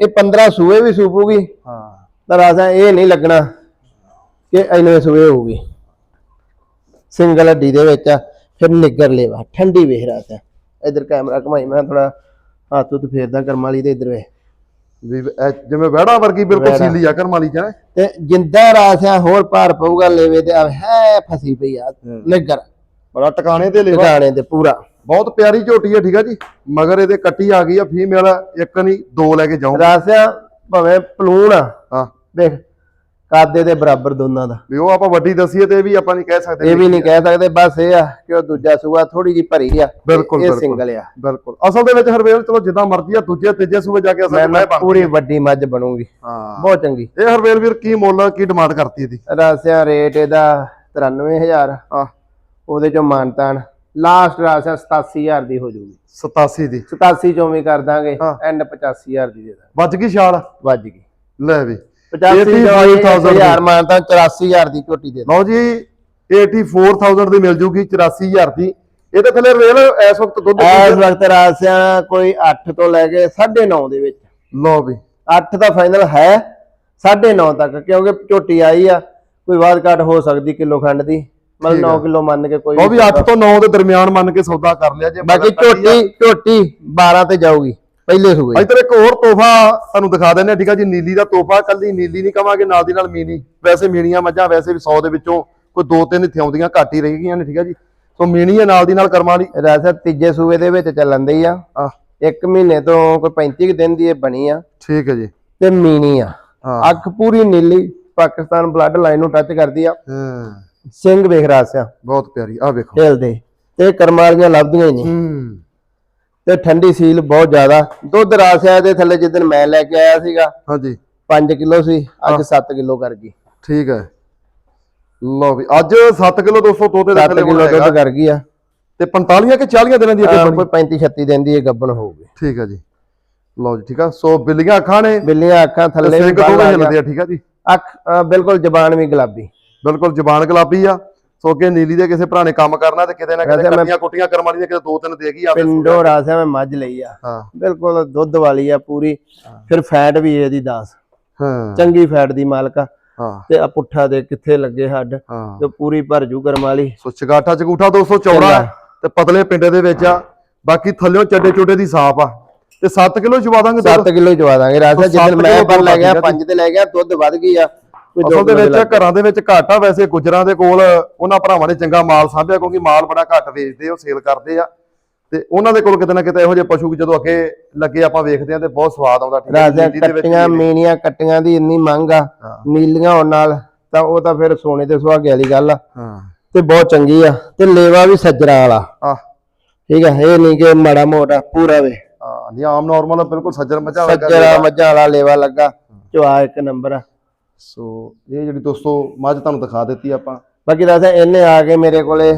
[SPEAKER 2] ਇਹ 15 ਸੂਏ ਵੀ ਸੂਪੂਗੀ।
[SPEAKER 1] ਹਾਂ।
[SPEAKER 2] ਤਾਂ ਰਾਸਿਆਂ ਇਹ ਨਹੀਂ ਲੱਗਣਾ ਕਿ ਇੰਨੇ ਸੂਏ ਹੋਊਗੀ। ਸਿੰਗਲ ਹੱਡੀ ਦੇ ਵਿੱਚ ਫਿਰ ਨਿੱਗਰ ਲੇਵਾ ਠੰਡੀ ਵੇਖ ਰਾਸਿਆਂ। ਇਧਰ ਕੈਮਰਾ ਘਮਾਈ ਮੈਂ ਥੋੜਾ ਹੱਥ ਉੱਤ ਫੇਰਦਾ ਕਰਮ ਵਾਲੀ ਦੇ ਇਧਰ ਵੇ।
[SPEAKER 1] ਜਿਵੇਂ ਵਹਿੜਾ ਵਰਗੀ ਬਿਲਕੁਲ ਸੀਲੀ ਆ ਕਰਮ ਵਾਲੀ ਚ।
[SPEAKER 2] ਤੇ ਜਿੰਦਾ ਰਾਸਿਆਂ ਹੋਰ ਭਾਰ ਪਊਗਾ ਲੇਵੇ ਤੇ ਆ ਹੈ ਫਸੀ ਪਈ ਆ ਨਿੱਗਰ।
[SPEAKER 1] ਬੜਾ ਟਿਕਾਣੇ ਤੇ ਲੇਵਾ।
[SPEAKER 2] ਟਿਕਾਣੇ ਤੇ ਪੂਰਾ।
[SPEAKER 1] ਬਹੁਤ ਪਿਆਰੀ ਝੋਟੀ ਹੈ ਠੀਕ ਆ ਜੀ। ਮਗਰ ਇਹਦੇ ਕੱਟੀ ਆ ਗਈ ਆ ਫੀਮੇਲ ਇੱਕ ਨਹੀਂ ਦੋ ਲੈ ਕੇ ਜਾਉਂ
[SPEAKER 2] ਰਾਸਿਆਂ ਭਾਵੇਂ ਪਲੂਣ ਆ।
[SPEAKER 1] ਹਾਂ।
[SPEAKER 2] ਦੇਖ ਕਾਦੇ ਦੇ ਬਰਾਬਰ ਦੋਨਾਂ ਦਾ।
[SPEAKER 1] ਵੀ ਉਹ ਆਪਾਂ ਵੱਡੀ ਦਸੀਏ ਤੇ ਇਹ ਵੀ ਆਪਾਂ ਨਹੀਂ ਕਹਿ ਸਕਦੇ
[SPEAKER 2] ਇਹ ਵੀ ਨਹੀਂ ਕਹਿ ਸਕਦੇ ਬਸ ਇਹ ਆ ਕਿ ਉਹ ਦੂਜਾ ਸੂਆ ਥੋੜੀ ਜੀ ਭਰੀ ਆ
[SPEAKER 1] ਬਿਲਕੁਲ,
[SPEAKER 2] ਇਹ। ਸਿੰਗਲ ਆ।
[SPEAKER 1] ਬਿਲਕੁਲ। ਅਸਲ ਦੇ ਵਿੱਚ ਹਰਵੇਲ ਚਲੋ ਜਿੱਦਾਂ ਮਰਜ਼ੀ ਆ ਦੂਜੇ ਤੀਜੇ ਸੂਬੇ ਜਾ ਕੇ ਅਸਲ
[SPEAKER 2] ਮੈਂ ਪੂਰੀ ਵੱਡੀ ਮੱਝ ਬਣੂਗੀ।
[SPEAKER 1] ਹਾਂ।
[SPEAKER 2] ਬਹੁਤ ਚੰਗੀ।
[SPEAKER 1] ਇਹ ਹਰਵੇਲ ਵੀਰ ਕੀ ਮੁੱਲ ਕੀ ਡਿਮਾਂਡ ਕਰਤੀ ਇਹਦੀ?
[SPEAKER 2] ਰਾਸਿਆਂ ਰੇਟ ਇਹਦਾ 93000
[SPEAKER 1] ਆ
[SPEAKER 2] ਉਹਦੇ ਚੋਂ ਮਾਨਤਾਨ। ਲਾਸਟ ਰਾਸਿਆਂ 87000 ਦੀ ਹੋ ਜਾਊਗੀ।
[SPEAKER 1] 87 ਦੀ।
[SPEAKER 2] 87 ਚੋਂ ਵੀ ਕਰ ਦਾਂਗੇ
[SPEAKER 1] ਹਾਂ।
[SPEAKER 2] ਐਂਡ 85000 ਦੀ ਦੇ ਦਾਂਗੇ।
[SPEAKER 1] ਵੱਜ ਗਈ ਛਾਲ?
[SPEAKER 2] ਵੱਜ ਗਈ।
[SPEAKER 1] ਲੈ ਵੀ।
[SPEAKER 2] 85
[SPEAKER 1] 85,000
[SPEAKER 2] ਹਜ਼ਾਰ ਮਾਨਤਾਨ 84000 ਦੀ। ਝੋਟੀ ਦੇ
[SPEAKER 1] ਲਓ ਜੀ 84000 ਦੀ ਮਿਲ ਜੂਗੀ 84000 ਦੀ। ਇਹਦੇ ਥੱਲੇ ਰੇਲ ਇਸ ਵਕਤ ਦੁੱਧ
[SPEAKER 2] ਇਸ ਵਕਤ ਰਾਸਿਆਂ ਕੋਈ 8 ਤੋਂ ਲੈ ਕੇ 9.5 ਦੇ ਵਿੱਚ।
[SPEAKER 1] ਲਓ ਵੀ।
[SPEAKER 2] 8 ਦਾ ਫਾਈਨਲ ਹੈ 9.5 ਤੱਕ ਕਿਉਂਕਿ ਝੋਟੀ ਆਈ ਆ ਕੋਈ ਵਾਧ ਘਾਟ ਹੋ ਸਕਦੀ ਕਿਲੋ ਖੰਡ ਦੀ। ਮਤਲਬ 9 ਕਿਲੋ ਮੰਨ ਕੇ ਕੋਈ
[SPEAKER 1] ਉਹ ਵੀ 8 ਤੋਂ 9 ਦੇ ਦਰਮਿਆਨ ਮੰਨ ਕੇ ਸੌਦਾ ਕਰ ਲਿਆ ਜੇ
[SPEAKER 2] ਬਾਕੀ ਝੋਟੀ ਝੋਟੀ 12 ਤੇ ਜਾਊਗੀ ਪਹਿਲੇ ਸੂਏ।
[SPEAKER 1] ਇੱਧਰ ਇੱਕ ਹੋਰ ਤੋਹਫਾ ਤੁਹਾਨੂੰ ਦਿਖਾ ਦਿੰਦੇ ਆ ਠੀਕ ਆ ਜੀ ਨੀਲੀ ਦਾ ਤੋਹਫਾ ਕੱਲੀ ਨੀਲੀ ਨਹੀਂ ਕਵਾਂਗੇ ਨਾਲ ਦੀ ਨਾਲ ਮੀਨੀ। ਵੈਸੇ ਮੀਣੀਆਂ ਮੱਝਾਂ ਵੈਸੇ ਵੀ 100 ਦੇ ਵਿੱਚੋਂ ਕੋਈ ਦੋ ਤਿੰਨ ਇੱਥੇ ਆਉਂਦੀਆਂ ਘੱਟ ਹੀ ਰਹਿ ਗਈਆਂ ਨੇ ਠੀਕ ਆ ਜੀ। ਸੋ ਮੀਣੀ ਨਾਲ ਦੀ ਨਾਲ ਕਰਮਾਂ ਵਾਲੀ।
[SPEAKER 2] ਰਾਸਾ ਤੀਜੇ ਸੂਏ ਦੇ ਵਿੱਚ ਚੱਲਣ ਦੀ ਆ।
[SPEAKER 1] ਆ।
[SPEAKER 2] ਇੱਕ ਮਹੀਨੇ ਤੋਂ ਕੋਈ 35 ਕੁ ਦਿਨ ਦੀ ਇਹ ਬਣੀ ਆ।
[SPEAKER 1] ਠੀਕ ਹੈ ਜੀ।
[SPEAKER 2] ਤੇ ਮੀਨੀ ਆ। ਅੱਖ ਪੂਰੀ ਨੀਲੀ ਪਾਕਿਸਤਾਨ ਬਲੱਡ ਲਾਈਨ ਨੂੰ ਟੱਚ ਕਰਦੀ ਆ। ਸਿੰਘ ਵੇਖ ਰਾਸਿਆ
[SPEAKER 1] ਬਹੁਤ ਪਿਆਰੀ ਆ ਵੇਖੋ।
[SPEAKER 2] ਹਿਲਦੇ। ਤੇ ਕਰਮਾਂ ਵਾਲੀਆਂ ਲੱਭਦੀਆਂ ਹੀ ਨਹੀਂ।
[SPEAKER 1] ਹੂੰ।
[SPEAKER 2] ਤੇ ਠੰਡੀ ਸੀਲ ਬਹੁਤ ਜ਼ਿਆਦਾ। ਦੁੱਧ ਰਾਸਿਆ ਦੇ ਥੱਲੇ ਜਿੱਦਨ ਮੈਂ ਲੈ ਕੇ ਆਇਆ ਸੀਗਾ
[SPEAKER 1] ਹਾਂਜੀ।
[SPEAKER 2] 5 ਕਿਲੋ ਸੀ ਅੱਜ 7 ਕਿਲੋ ਕਰ ਗਈ।
[SPEAKER 1] ਠੀਕ ਹੈ। ਲਓ ਵੀ ਅੱਜ 7 ਕਿਲੋ 200 ਤੋਤੇ ਦਾ
[SPEAKER 2] 7 ਕਿਲੋ ਦੁੱਧ ਕਰ ਗਈ ਆ।
[SPEAKER 1] ਤੇ 45 ਕਿ 40 ਦਿਨਾਂ ਦੀ ਅੱਗੇ
[SPEAKER 2] ਅਹ
[SPEAKER 1] ਬਣੀ?
[SPEAKER 2] ਕੋਈ 35 36 ਦਿਨ ਦੀ ਇਹ ਗੱਬਣ ਹੋਊਗੀ
[SPEAKER 1] ਠੀਕ ਹੈ ਜੀ। ਲਓ ਜੀ ਠੀਕ ਆ। ਸੋ ਬਿੱਲੀਆਂ ਅੱਖਾਂ ਨੇ।
[SPEAKER 2] ਬਿੱਲੀਆਂ ਅੱਖਾਂ ਥੱਲੇ ਵੀ ਬੰਦ ਆ
[SPEAKER 1] ਠੀਕ ਆ ਜੀ।
[SPEAKER 2] ਅੱਖ ਬਿਲਕੁਲ ਜ਼ਬਾਨ ਵੀ ਗੁਲਾਬੀ।
[SPEAKER 1] ਬਿਲਕੁਲ ਜ਼ਬਾਨ ਗੁਲਾਬੀ ਆ। ਸੋ ਅੱਗੇ ਨੀਲੀ ਦੇ ਕਿਸੇ ਭਰਾ ਨੇ ਕੰਮ ਕਰਨਾ ਤੇ ਕਿਤੇ ਨਾ ਕਿਤੇ ਕੱਟੀਆਂ ਕੁੱਟੀਆਂ ਕਰਮ ਵਾਲੀ ਨੇ ਕਿਤੇ ਦੋ ਤਿੰਨ ਦੇ ਗਈ ਆਪੇ
[SPEAKER 2] ਪਿੰਡੋਂ ਰਾਸਿਆ ਮੈਂ ਮੱਝ ਲਈ ਆ।
[SPEAKER 1] ਹਾਂ।
[SPEAKER 2] ਬਿਲਕੁਲ ਦੁੱਧ ਵਾਲੀ ਆ ਪੂਰੀ। ਫਿਰ ਫੈਟ ਵੀ ਇਹਦੀ 10
[SPEAKER 1] ਹਾਂ।
[SPEAKER 2] ਚੰਗੀ ਫੈਟ ਦੀ ਮਾਲਕ ਆ।
[SPEAKER 1] ਹਾਂ।
[SPEAKER 2] ਤੇ ਆ ਪੁੱਠਾ ਦੇ ਕਿੱਥੇ ਲੱਗੇ ਹੱਡ। ਤੇ ਪੂਰੀ ਭਰਜੂ ਕਰਮ ਵਾਲੀ।
[SPEAKER 1] ਸੋ ਚਗਾਠਾ ਚਗੂਠਾ 200 ਚੌੜਾ ਹੈ ਤੇ ਪਤਲੇ ਪਿੰਡੇ ਦੇ ਵਿੱਚ ਆ। ਬਾਕੀ ਥੱਲਿਓਂ ਚੱਡੇ ਚੋਡੇ ਦੀ ਸਾਫ਼ ਆ। ਤੇ 7 ਕਿਲੋ ਚਵਾ ਦਾਂਗੇ ਦੁੱਧ।
[SPEAKER 2] 7 ਕਿਲੋ ਚਵਾ ਦਾਂਗੇ ਰਾਸਿਆ ਜਿੱਦਣ ਮੈਂ ਪਰ ਲੈ ਗਿਆ
[SPEAKER 1] ਦੁੱਧ
[SPEAKER 2] 5 ਤੇ ਲੈ ਗਿਆ ਦੁੱਧ ਵੱਧ ਗਈ ਆ।
[SPEAKER 1] ਅਸਲ ਦੇ ਵਿੱਚ ਘਰਾਂ ਦੇ ਵਿੱਚ ਘਾਟ ਆ ਵੈਸੇ ਗੁਜਰਾਂ ਦੇ ਕੋਲ ਉਹਨਾਂ ਭਰਾਵਾਂ ਨੇ ਚੰਗਾ ਮਾਲ ਸਾਂਭਿਆ ਕਿਉਂਕਿ ਮਾਲ ਬੜਾ ਘੱਟ ਵੇਚਦੇ ਉਹ ਸੇਲ ਕਰਦੇ ਆ। ਤੇ ਉਹਨਾਂ ਦੇ ਕੋਲ ਕਿਤੇ ਨਾ ਕਿਤੇ ਇਹੋ ਜਿਹੇ ਪਸ਼ੂ ਜਦੋਂ ਅੱਗੇ ਲੱਗੇ ਆਪਾਂ ਵੇਖਦੇ ਆ ਤੇ ਬਹੁਤ ਸਵਾਦ ਆਉਂਦਾ ਠੀਕ ਹੈ ਦੇ ਵਿੱਚ
[SPEAKER 2] ਕੱਟੀਆਂ। ਮੀਣੀਆਂ ਕੱਟੀਆਂ ਦੀ ਇੰਨੀ ਮੰਗ ਆ। ਨੀਲੀਆਂ ਹੋਣ ਨਾਲ ਤਾਂ ਉਹ ਤਾਂ ਫਿਰ ਸੋਨੇ ਤੇ ਸੁਹਾਗੇ ਵਾਲੀ ਗੱਲ ਆ।
[SPEAKER 1] ਹਾਂ।
[SPEAKER 2] ਤੇ ਬਹੁਤ ਚੰਗੀ ਆ। ਤੇ ਲੇਵਾ ਵੀ ਸੱਜਰਾ ਵਾਲਾ।
[SPEAKER 1] ਆ
[SPEAKER 2] ਠੀਕ ਆ ਇਹ ਨਹੀਂ ਕਿ ਮਾੜਾ ਮੋਟਾ ਪੂਰਾ ਵੇ।
[SPEAKER 1] ਹਾਂ ਨਹੀਂ ਆਮ ਨਾਰਮਲ ਬਿਲਕੁਲ ਸੱਜਰ ਮੱਝਾਂ ਵਰਗਾ
[SPEAKER 2] ਸੱਜਰਾ। ਮੱਝਾਂ ਵਾਲਾ ਲੇਵਾ ਲੱਗਾ। ਚਵਾ ਇੱਕ ਨੰਬਰ ਆ।
[SPEAKER 1] ਸੋ ਇਹ ਜਿਹੜੀ ਦੋਸਤੋ ਮੱਝ ਤੁਹਾਨੂੰ ਦਿਖਾ ਦਿੱਤੀ ਆਪਾਂ।
[SPEAKER 2] ਬਾਕੀ ਦੱਸ ਇਹਨੇ ਆ ਕੇ ਮੇਰੇ ਕੋਲੇ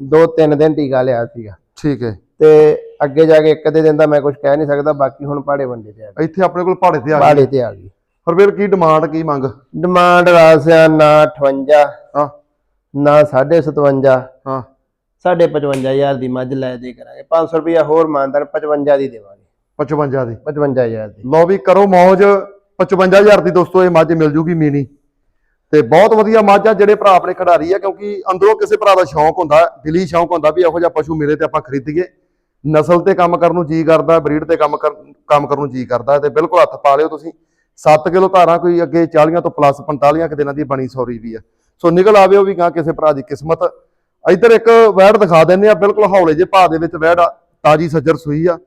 [SPEAKER 2] 2-3 ਦਿਨ ਟੀਕਾ ਲਿਆ ਸੀਗਾ।
[SPEAKER 1] ਠੀਕ ਹੈ।
[SPEAKER 2] ਤੇ ਅੱਗੇ ਜਾ ਕੇ ਇੱਕ ਦੇ ਦਿਨ ਦਾ ਮੈਂ ਕੁਝ ਕਹਿ ਨਹੀਂ ਸਕਦਾ ਬਾਕੀ ਹੁਣ ਪਾੜੇ ਵੰਡੇ ਤੇ ਆ ਗਏ।
[SPEAKER 1] ਇੱਥੇ ਆਪਣੇ ਕੋਲ ਪਹਾੜੇ ਤੇ ਆ ਗਏ।
[SPEAKER 2] ਪਾੜੇ ਤੇ ਆ ਗਈ
[SPEAKER 1] ਫਿਰ ਕੀ ਡਿਮਾਂਡ ਕੀ ਮੰਗ?
[SPEAKER 2] ਡਿਮਾਂਡ ਰਾਸਿਆ ਨਾ 58
[SPEAKER 1] ਹਾਂ।
[SPEAKER 2] ਨਾ 57
[SPEAKER 1] ਹਾਂ।
[SPEAKER 2] ਸਾਢੇ 55000 ਦੀ ਮੱਝ ਲੈ ਦੇ ਕਰਾਂਗੇ। 500 ਰੁਪਇਆ ਹੋਰ ਮਾਨਦਾਰ 55 ਦੀ ਦੇਵਾਂਗੇ।
[SPEAKER 1] 55 ਦੀ।
[SPEAKER 2] 55000 ਦੀ।
[SPEAKER 1] ਲਓ ਵੀ ਕਰੋ ਮੌਜ। 55000 ਦੀ ਦੋਸਤੋ ਇਹ ਮੱਝ ਮਿਲ ਜੂਗੀ ਮੀਨੀ ਤੇ ਬਹੁਤ ਵਧੀਆ ਮੱਝ ਆ ਜਿਹੜੇ ਭਰਾ ਆਪਣੇ ਖਿਡਾਰੀ ਆ ਕਿਉਂਕਿ ਅੰਦਰੋਂ ਕਿਸੇ ਭਰਾ ਦਾ ਸ਼ੌਂਕ ਹੁੰਦਾ ਦਿਲੀ ਸ਼ੌਂਕ ਹੁੰਦਾ ਵੀ ਇਹੋ ਜਿਹਾ ਪਸ਼ੂ ਮਿਲੇ ਤੇ ਆਪਾਂ ਖਰੀਦੀਏ। ਨਸਲ ਤੇ ਕੰਮ ਕਰਨ ਨੂੰ ਜੀ ਕਰਦਾ ਬਰੀਡ ਤੇ ਕੰਮ ਕਰ- ਕੰਮ ਕਰਨ ਨੂੰ ਜੀ ਕਰਦਾ ਤੇ ਬਿਲਕੁਲ ਹੱਥ ਪਾ ਲਿਓ ਤੁਸੀਂ। 7 ਕਿਲੋ ਧਾਰਾਂ ਕੋਈ ਅੱਗੇ 40 ਤੋਂ ਪਲੱਸ 45 ਕਿ ਦਿਨਾਂ ਦੀ ਬਣੀ ਸੌਰੀ ਵੀ ਆ। ਸੋ ਨਿਕਲ ਆਵੇ ਉਹ ਵੀ ਗਾਂ ਕਿਸੇ ਭਰਾ ਦੀ ਕਿਸਮਤ। ਇੱਧਰ ਇੱਕ ਵੈੜ ਦਿਖਾ ਦਿੰਨੇ ਆ ਬਿਲਕੁਲ ਹੌਲੇ ਜੇ ਭਾਅ ਦੇ ਵਿੱਚ ਵੈੜ ਆ, ਤਾਜੀ ਸੱਜਰ ਸੂਈ ਆ।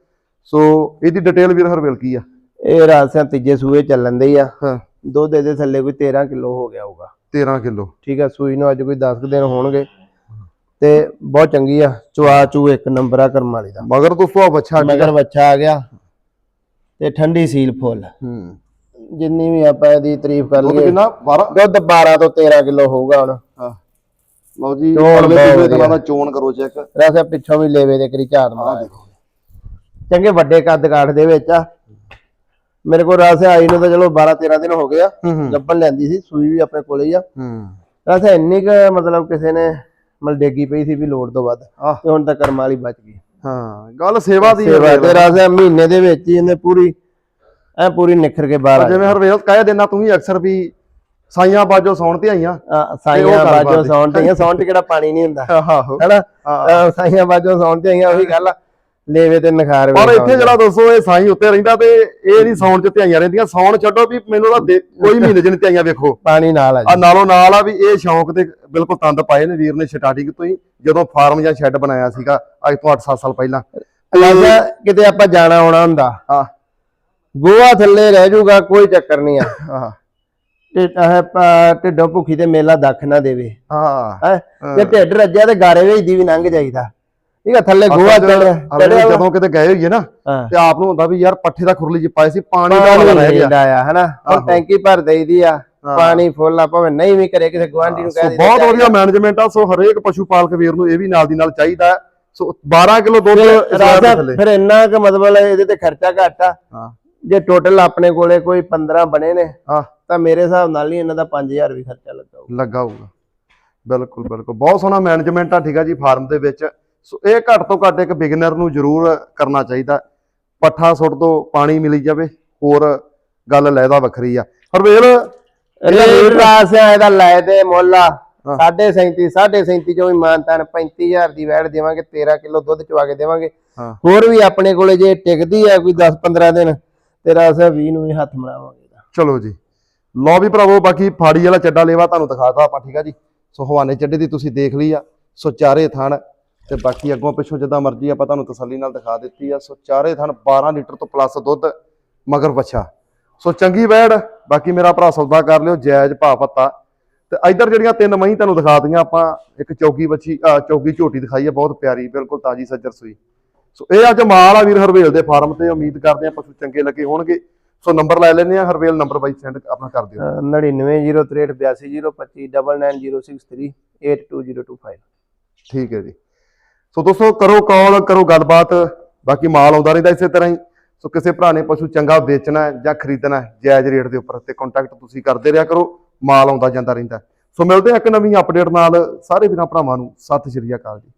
[SPEAKER 1] ਸੋ ਇਹਦੀ ਡਿਟੇਲ ਵੀਰ ਹਰਵੇਲ ਕੀ ਆ।
[SPEAKER 2] ਇਹ ਰਾਸਿਆ ਤੀਜੇ ਸੂਏ ਚੱਲਣ ਦੇ ਆ
[SPEAKER 1] ਹਾਂ।
[SPEAKER 2] ਦੁੱਧ ਇਹਦੇ ਥੱਲੇ ਕੋਈ 13 ਕਿਲੋ ਹੋ ਗਿਆ ਹੋਊਗਾ।
[SPEAKER 1] 13 ਕਿਲੋ।
[SPEAKER 2] ਠੀਕ ਆ ਸੂਈ ਨੂੰ ਅੱਜ ਕੋਈ 10 ਕੁ ਦਿਨ ਹੋਣਗੇ। ਤੇ ਬਹੁਤ ਚੰਗੀ ਆ ਚਵਾ ਚੂ ਇੱਕ ਨੰਬਰ ਆ ਕਰਮ ਵਾਲੀ ਦਾ।
[SPEAKER 1] ਮਗਰ ਦੋਸਤੋ ਆ ਬੱਚਾ
[SPEAKER 2] ਮਗਰ ਬੱਚਾ ਆ ਗਿਆ ਤੇ ਠੰਡੀ ਸੀਲ ਫੁੱਲ।
[SPEAKER 1] ਹੂੰ।
[SPEAKER 2] ਜਿੰਨੀ ਵੀ ਆਪਾਂ ਇਹਦੀ ਤਾਰੀਫ ਕਰ ਲਈਏ।
[SPEAKER 1] ਕਿੰਨਾ? 12
[SPEAKER 2] ਦੁੱਧ 12 ਤੋਂ 13 ਕਿਲੋ ਹੋਊਗਾ ਹੁਣ।
[SPEAKER 1] ਹਾਂ। ਲਓ ਜੀ ਅਗਲੇ ਦਿਨਾਂ। ਦਾ ਚੋਣ ਕਰੋ ਚੈੱਕ।
[SPEAKER 2] ਰਸਾ ਪਿੱਛੋਂ ਵੀ ਲੇਵੇ ਦੇ ਕਰੀ ਝਾੜ ਮਾਰ। ਚੰਗੇ ਵੱਡੇ ਕੱਦ ਕਾਠ ਦੇ ਵਿੱਚ ਆ। ਮੇਰੇ ਕੋਲ ਰਸ ਆਈ ਨੂੰ ਤਾਂ ਚਲੋ 12 13 ਦਿਨ ਹੋ ਗਏ ਆ।
[SPEAKER 1] ਹੂੰ ਹੂੰ।
[SPEAKER 2] ਗੱਬਨ ਲੈਂਦੀ ਸੀ ਸੂਈ ਵੀ ਆਪਣੇ ਕੋਲੇ ਹੀ ਆ।
[SPEAKER 1] ਹੂੰ।
[SPEAKER 2] ਰਸ ਇੰਨੀ ਕੁ ਮਤਲਬ ਕਿਸੇ ਨੇ ਮਲਡੇਗੀ ਪਈ ਸੀ ਵੀ ਲੋੜ ਤੋਂ ਵੱਧ ਤੇ ਹੁਣ ਤਾਂ ਕਰਮ ਵਾਲੀ ਬਚ ਗਈ।
[SPEAKER 1] ਹਾਂ ਗੱਲ ਸੇਵਾ ਦੀ
[SPEAKER 2] ਸੇਵਾ
[SPEAKER 1] ਹੈ
[SPEAKER 2] ਤੇ ਰਸ ਮਹੀਨੇ ਦੇ ਵਿੱਚ ਹੀ ਇਹਨੇ ਪੂਰੀ ਐ ਪੂਰੀ ਨਿਖਰ ਕੇ ਬਾਹਰ ਆ
[SPEAKER 1] ਜਿਵੇਂ ਹਰਵੇਲ ਕਹਿ ਦੇਣਾ ਤੂੰ ਵੀ ਅਕਸਰ ਵੀ ਸਾਈਆਂ ਬਾਜੋ ਸੌਣ ਤੇ ਆਈਆਂ।
[SPEAKER 2] ਸਾਈਆਂ ਬਾਜੋ ਸੌਣ ਤੇ ਆਈਆਂ, ਸੌਣ ਤੇ ਕਿਹੜਾ ਪਾਣੀ ਨਹੀਂ ਹੁੰਦਾ। ਹੈਨਾ?
[SPEAKER 1] ਹਾਂ।
[SPEAKER 2] ਸਾਈਆਂ ਬਾਜੋ ਸੌਣ ਤੇ ਆਈਆਂ ਉਹੀ ਗੱਲ ਆ। ਲੇਵੇ ਤੇ ਨਖਾਰ
[SPEAKER 1] ਪਰ
[SPEAKER 2] ਵੇਲੇ
[SPEAKER 1] ਇੱਥੇ ਜਿਹੜਾ ਦੱਸੋ ਇਹ ਸਾਈ ਉੱਤੇ ਰਹਿੰਦਾ ਤੇ ਇਹ ਨਹੀਂ ਸੌਣ ਚ ਧਿਆਈਆਂ ਰਹਿੰਦੀਆਂ। ਸੌਣ ਛੱਡੋ ਵੀ ਮੈਨੂੰ ਤਾਂ ਕੋਈ ਮਹੀਨੇ ਨਹੀਂ ਧਿਆਈਆਂ ਵੇਖੋ।
[SPEAKER 2] ਪਾਣੀ ਨਾਲ ਆ
[SPEAKER 1] ਆ ਨਾਲੋਂ ਨਾਲ ਆ ਵੀ ਇਹ ਸ਼ੌਂਕ ਤੇ ਬਿਲਕੁਲ ਤੰਦ ਪਾਏ ਨੇ ਵੀਰ ਨੇ ਸਟਾਰਟਿੰਗ ਤੋਂ ਹੀ ਜਦੋਂ ਫਾਰਮ ਜਾਂ ਸ਼ੈੱਡ ਬਣਾਇਆ ਸੀਗਾ ਅੱਜ ਤੋਂ 8-7 ਸਾਲ ਪਹਿਲਾਂ।
[SPEAKER 2] ਅਲਾਜ਼ਾ ਕਿਤੇ ਆਪਾਂ ਜਾਣਾ ਆਉਣਾ ਹੁੰਦਾ।
[SPEAKER 1] ਆ
[SPEAKER 2] ਗੋਆ ਥੱਲੇ ਰਹਿ ਜਾਊਗਾ ਕੋਈ ਚੱਕਰ ਨਹੀਂ ਆ। ਪ- ਢਿੱਡੋਂ ਭੁੱਖੀ ਤੇ ਮੇਲਾ ਦੱਖ ਨਾ ਦੇਵੇ।
[SPEAKER 1] ਹਾਂ।
[SPEAKER 2] ਹੈ? ਤੇ ਢਿੱਡ ਰੱਜਿਆ ਤੇ ਗਾਰੇ ਵੇਚਦੀ ਵੀ ਲੰਘ ਜਾਈਦਾ। ਠੀਕ ਆ ਥੱਲੇ
[SPEAKER 1] ਚ
[SPEAKER 2] ਚੜਿਆ
[SPEAKER 1] ਜਦੋਂ ਕਿਤੇ ਗਏ ਹੋਈਏ ਨਾ ਤੇ ਆਪ ਨੂੰ ਹੁੰਦਾ ਵੀ ਯਾਰ ਪੱਠੇ ਦਾ ਖੁਰਲੀ ਚ ਪਾਏ ਸੀ ਪਾਣੀ ਦਾ ਰਹਿ ਗਿਆ।
[SPEAKER 2] ਆ ਹਨਾ? ਹੁਣ। ਟੈਂਕੀ ਭਰ ਦੇਈਦੀ ਆ। ਪਾਣੀ ਫੁੱਲ ਆ ਭਾਵੇਂ ਨਹੀਂ ਵੀ ਕਰੇ ਕਿਸੇ ਗਵਾਂਢੀ ਨੂੰ ਕਹਿ ਦੇ
[SPEAKER 1] ਬਹੁਤ ਵਧੀਆ ਮੈਨੇਜਮੈਂਟ ਆ ਸੋ ਹਰੇਕ ਪਸ਼ੂ ਪਾਲਕ ਵੀਰ ਨੂੰ ਇਹ ਵੀ ਨਾਲ ਦੀ ਨਾਲ ਚਾਹੀਦਾ। ਸੋ 12 ਕਿਲੋ ਦੁੱਧ ਇਸ ਵਾਰ
[SPEAKER 2] ਫਿਰ ਇੰਨਾ ਕੁ ਮਤਲਬ ਇਹਦੇ ਤੇ ਖਰਚਾ ਘੱਟ ਆ। ਜੇ ਟੋਟਲ ਆਪਣੇ ਕੋਲੇ ਕੋਈ 15 ਬਣੇ ਨੇ ਤਾਂ ਮੇਰੇ ਹਿਸਾਬ ਨਾਲ ਹੀ ਇਹਨਾਂ ਦਾ 5000 ਵੀ ਖਰਚਾ ਲੱਗਾ
[SPEAKER 1] ਹੋਊਗਾ। ਬਿਲਕੁਲ ਬਿਲਕੁਲ। ਬਹੁਤ ਸੋਹਣਾ ਮੈਨੇਜਮੈਂਟ ਆ ਠੀਕ ਆ ਜੀ ਫਾਰਮ ਦੇ ਵਿੱਚ। ਸੋ ਇਹ ਘੱਟ ਤੋਂ ਘੱਟ ਇੱਕ ਬਿਗਨਰ ਨੂੰ ਜ਼ਰੂਰ ਕਰਨਾ ਚਾਹੀਦਾ। ਪੱਠਾ ਸੁੱਟ ਤੋਂ ਪਾਣੀ ਮਿਲੀ ਜਾਵੇ ਹੋਰ ਗੱਲ ਲੈਦਾ ਵੱਖਰੀ ਆ। ਹਰਵੇਲ
[SPEAKER 2] ਰੇਟ ਰਾਸ ਆ ਇਹਦਾ ਲੈ ਦੇ ਮੁੱਲ ਆ।
[SPEAKER 1] ਹਾਂ।
[SPEAKER 2] 37 37 ਚੋਂ ਵੀ ਮਾਨਤਾਨ 35000 ਦੀ ਵੈੜ ਦੇਵਾਂਗੇ 13 ਕਿਲੋ ਦੁੱਧ ਚਵਾ ਕੇ ਦੇਵਾਂਗੇ। ਹੋਰ ਵੀ ਆਪਣੇ ਕੋਲੇ ਜੇ ਟਿਕਦੀ ਆ ਕੋਈ 10 15 ਦਿਨ ਤੇ ਰਾਸ 20 ਨੂੰ ਵੀ ਹੱਥ ਮਰਾਵਾਂਗੇ।
[SPEAKER 1] ਚਲੋ ਜੀ। ਲਓ ਵੀ ਭਰਾਵੋ ਬਾਕੀ ਫਾੜੀ ਵਾਲਾ ਚੱਡਾ ਲੇਵਾ ਤੁਹਾਨੂੰ ਦਿਖਾਤਾ ਆਪਾਂ ਠੀਕ ਆ ਜੀ? ਸੋ ਹਵਾਨੇ ਚੱਡੇ ਦੀ ਤੁਸੀਂ ਦੇਖ ਲਈ ਆ। ਸੋ ਚਾਰੇ ਥਣ ਤੇ ਬਾਕੀ ਅੱਗੋਂ ਪਿੱਛੋਂ ਜਿੱਦਾਂ ਮਰਜ਼ੀ ਆਪਾਂ ਤੁਹਾਨੂੰ ਤਸੱਲੀ ਨਾਲ ਦਿਖਾ ਦਿੱਤੀ ਆ ਸੋ ਚਾਰੇ ਥਣ 12 ਲੀਟਰ ਤੋਂ ਪਲੱਸ ਦੁੱਧ ਮਗਰ ਬੱਚਾ ਸੋ ਚੰਗੀ ਵੈੜ ਬਾਕੀ ਮੇਰਾ ਭਰਾ ਸੌਦਾ ਕਰ ਲਿਓ ਜਾਇਜ਼ ਭਾਅ ਪੱਤਾ ਤੇ ਇੱਧਰ ਜਿਹੜੀਆਂ ਤਿੰਨ ਮਹੀਂ ਤੁਹਾਨੂੰ ਦਿਖਾ ਦਈਆਂ ਆਪਾਂ ਇੱਕ ਚੌਗੀ ਬੱਚੀ ਚੌਗੀ ਝੋਟੀ ਦਿਖਾਈ ਆ ਬਹੁਤ ਪਿਆਰੀ ਬਿਲਕੁਲ ਤਾਜੀ ਸੱਜਰ ਸੂਈ। ਸੋ ਇਹ ਅੱਜ ਮਾਲ ਆ ਵੀਰ ਹਰਵੇਲ ਦੇ ਫਾਰਮ ਤੇ ਉਮੀਦ ਕਰਦੇ ਆ ਪਸ਼ੂ ਚੰਗੇ ਲੱਗੇ ਹੋਣਗੇ। ਸੋ ਨੰਬਰ ਲੈ ਲੈਣੇ ਆ ਹਰਵੇਲ ਨੰਬਰ ਬਾਈ ਸੈਂਡ ਆਪਣਾ ਕਰ ਦਿਓ।
[SPEAKER 2] 9903820906382025
[SPEAKER 1] ਠੀਕ ਹੈ ਜੀ। ਸੋ ਦੋਸਤੋ, ਕਰੋ ਕਾਲ ਕਰੋ ਗੱਲਬਾਤ, ਬਾਕੀ ਮਾਲ ਆਉਂਦਾ ਰਹਿੰਦਾ ਇਸੇ ਤਰ੍ਹਾਂ ਹੀ। ਸੋ ਕਿਸੇ ਭਰਾ ਨੇ ਪਸ਼ੂ ਚੰਗਾ ਵੇਚਣਾ ਹੈ ਜਾਂ ਖਰੀਦਣਾ ਹੈ, ਜਾਇਜ਼ ਰੇਟ ਦੇ ਉੱਪਰ ਤੇ ਕੰਟੈਕਟ ਤੁਸੀਂ ਕਰਦੇ ਰਿਹਾ ਕਰੋ, ਮਾਲ ਆਉਂਦਾ ਜਾਂਦਾ ਰਹਿੰਦਾ ਸੋ ਮਿਲਦੇ ਹਾਂ ਇੱਕ ਨਵੀਂ ਅਪਡੇਟ ਨਾਲ। ਸਾਰੇ ਵੀਰਾਂ ਭਰਾਵਾਂ ਨੂੰ ਸਤਿ ਸ਼੍ਰੀ ਅਕਾਲ ਜੀ।